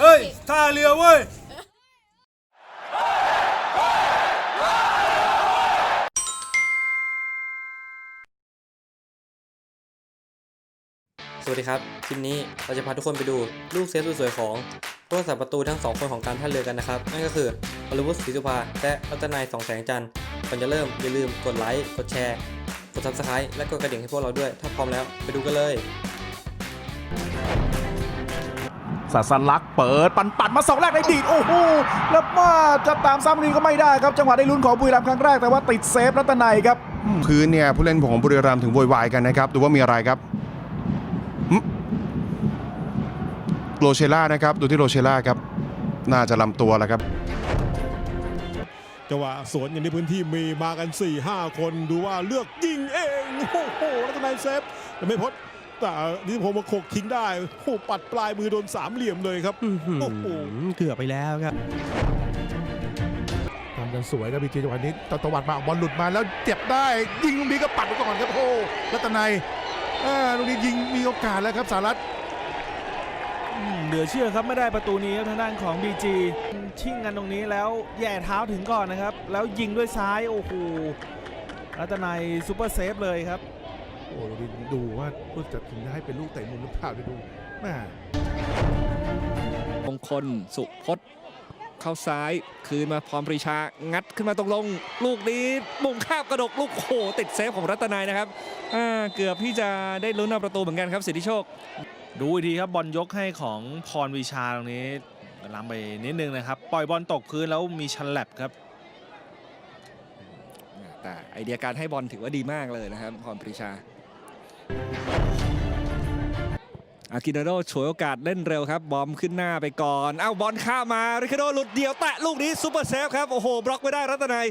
เฮ้ยท่าเรือเว้ยสวัสดีครับ คลิปนี้เราจะพาทุกคนไปดูลูกเซฟสวยๆของผู้รักษาประตูทั้งสองคนของการท่าเรือกันนะครับ นั่นก็คืออรุวุฒิศรีสุภาและรัตนายสองแสงจันทร์ก่อนจะเริ่ม อย่าลืมกดไลค์ กดแชร์ กด subscribe และกดกระดิ่งให้พวกเราด้วย ถ้าพร้อมแล้วไปดูกันเลย ศาสลักษณ์เปิดปันปัดมาสองแรกในดีดโอ้โหแล้วมาจะตามซ้ำนี้ก็ไม่ได้ครับ จังหวะได้ลุ้นของบุรีรัมย์ครั้งแรกแต่ว่าติดเซฟรัตนัยครับอืมพื้นเนี่ยผู้เล่นของบุรีรัมย์ถึงโวยวายกันนะครับดูว่ามีอะไรครับหึโรเชล่านะครับดูที่โรเชล่าครับน่าจะลำตัวแล้วครับจังหวะสวนอย่างในพื้นที่มีมากัน 4 5 คนดูว่าเลือกยิงเองโอ้โหรัตนายเซฟแต่ไม่พ้น แต่นิติพงศ์มาโขกทิ้งได้โอ้โหปัดปลายมือโดนสามเหลี่ยมเลยครับโอ้โหเกือบไปแล้วครับทำกันสวยครับพีจีจังหวะนี้ตตวัดมาบอลหลุดมาแล้วเจ็บได้ยิงลูกนี้ก็ปัดไปก่อนครับโอ้รัตนัยอ่าลูกนี้ยิงมีโอกาสแล้วครับสารัตอืมเหลือเชื่อครับไม่ได้ประตูนี้ครับทางด้านของ BG ชิ่งกันตรงนี้แล้วแย่เท้าถึงก่อนนะครับ แล้วยิงด้วยซ้ายโอ้โหรัตนัยซูเปอร์เซฟเลยครับ โอ้ลูกนี้ดูว่าผู้จะถึงจะให้เป็นลูกเตะมุมหรือเปล่าไปดูแม่มงคลสุพจน์เข้าซ้ายคืนมาพร้อมปรีชา งัดขึ้นมาตรงลง ลูกนี้มุงคาบกระดกลูกโอ้โหติดเซฟของรัตนายนะครับอ่าเกือบที่จะได้ลุ้นเอาประตูเหมือนกันครับสิทธิโชค ดูอีกทีครับบอลยกให้ของพรวิชาตรงนี้ล้ำไปนิดนึงนะครับปล่อยบอลตกพื้นแล้วมีชันแลบครับแต่ไอเดียการให้บอลถือว่าดีมากเลยนะครับพรปรีชา อากินาโดฉวยโอกาสเล่นเร็วครับ บอมขึ้นหน้าไปก่อน เอ้าบอลข้ามมาริคาโดหลุดเดียวแตะลูกนี้ซูเปอร์เซฟครับ โอ้โห บล็อกไม่ได้รัตนัย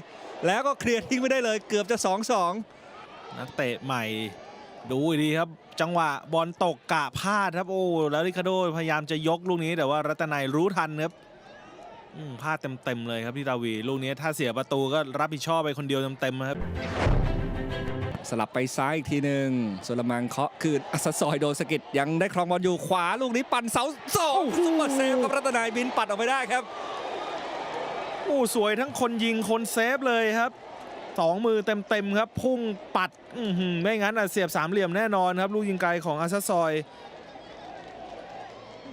แล้วก็เคลียร์ทิ้งไม่ได้เลยเกือบจะ 2-2 นักเตะใหม่ดูอีครับ จังหวะบอลตกกะพลาดครับ โอ้แล้วริคาโดพยายามจะยกลูกนี้แต่ว่ารัตนัยรู้ทันครับพลาดเต็มๆเลยครับพี่ราวี ลูกนี้ถ้าเสียประตูก็รับผิดชอบไปคนเดียวเต็มๆครับ สลับไปซ้ายอีกทีหนึ่งโซลามังเคาะคืนอัสซอยโดนสะกิดยังได้ครองบอลอยู่ขวาลูกนี้ปั่นเสาสองซุปเปอร์เซฟกับรัตนายบินปัดออกไปได้ครับโอ้สวยทั้งคนยิงคนเซฟเลยครับสองมือเต็มๆครับ พุ่งปัดอื้อหือไม่งั้นอะเสียบสามเหลี่ยมแน่นอนครับ ลูกยิงไกลของอาซาซอย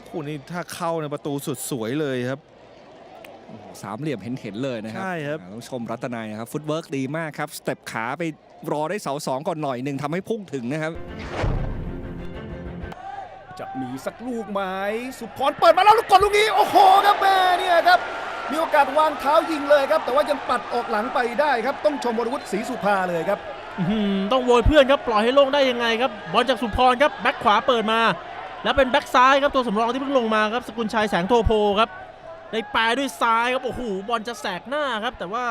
คู่นี้ถ้าเข้าในประตูสุดสวยเลยครับ สามเหลี่ยมเห็นๆเลยนะครัใช่ครับอ่าต้องชมรัตนายนะครับฟุตเวิร์กดีมากครับสเต็ปขาไปรอได้เสาสองก่อนหน่อยหนึ่งทำให้พุ่งถึงนะครับ จะมีสักลูกไหมสุพรเปิดมาแล้วลูกกดลูกนี้โอ้โหครับแม่เนี่ยครับมีโอกาสวางเท้ายิงเลยครับ แต่ว่ายังปัดออกหลังไปได้ครับ ต้องชมวรวุฒิศรีสุภาเลยครับอื้อหือต้องโวยเพื่อนครับปล่อยให้โล่งได้ยังไงครับบอลจากสุพรครับแบ็คขวาเปิดมา แล้วเป็นแบ็คซ้ายครับตัวสำรองที่เพิ่งลงมาครับสกุลชัยแสงโทโพครับ ได้แปรด้วยซ้ายครับโอ้โหบอลจะแสกหน้าครับ แต่ว่า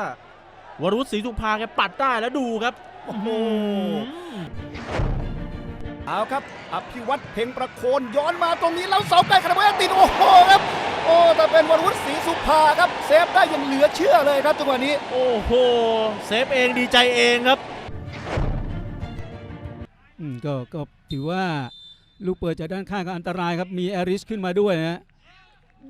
วรุษศรีสุภาแกปัดได้แล้วดูครับโอ้โหเอาครับอภิวัตเพ่งประโคนย้อนมาตรงนี้แล้วเสาไกลขนาดว่าติดโอ้โหครับโอ้แต่เป็นวรวุฒิศรีสุภาครับเซฟได้อย่างเหลือเชื่อเลยครับจังหวะนี้ โอ้โหเซฟเองดีใจเองครับอืมก็ก็ถือว่าลูกเปิดจากด้านข้างก็อันตรายครับมีแอริสขึ้นมาด้วยนะฮะ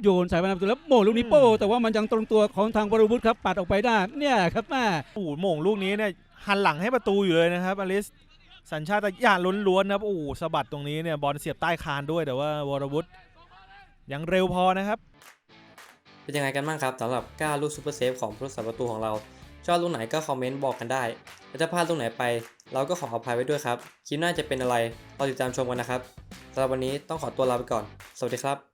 โยนใส่ไปประตูแล้วโมงลูกนี้โป้แต่ว่ามันยังตรงตัวของทางบรวุฒิครับปัดออกไปได้เนี่ยครับแม่โอ้โหโหม่งลูกนี้เนี่ยหันหลังให้ประตูอยู่เลยนะครับอลิสสัญชาตญาณล้วนๆนะครับโอ้โหสะบัดตรงนี้เนี่ยบอลเสียบใต้คานด้วยแต่ว่าวรวุฒิยังเร็วพอนะครับ เป็นยังไงกันบ้างครับสำหรับก้าลูกซูเปอร์เซฟของผู้รักษาประตูของเรา ชอบลูกไหนก็คอมเมนต์บอกกันได้และถ้าพลาดลูกไหนไป เราก็ขออภัยไว้ด้วยครับคลิปหน้าจะเป็นอะไรรอติดตามชมกันนะครับสำหรับวันนี้ต้องขอตัวลาไปก่อน สวัสดีครับ